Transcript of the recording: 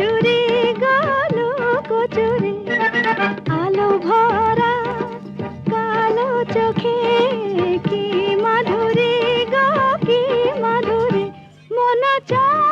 কচুরি গালো কচুরি আলো ভরা কালো চোখে কি মাধুরী গা কি মাধুরী মন চায়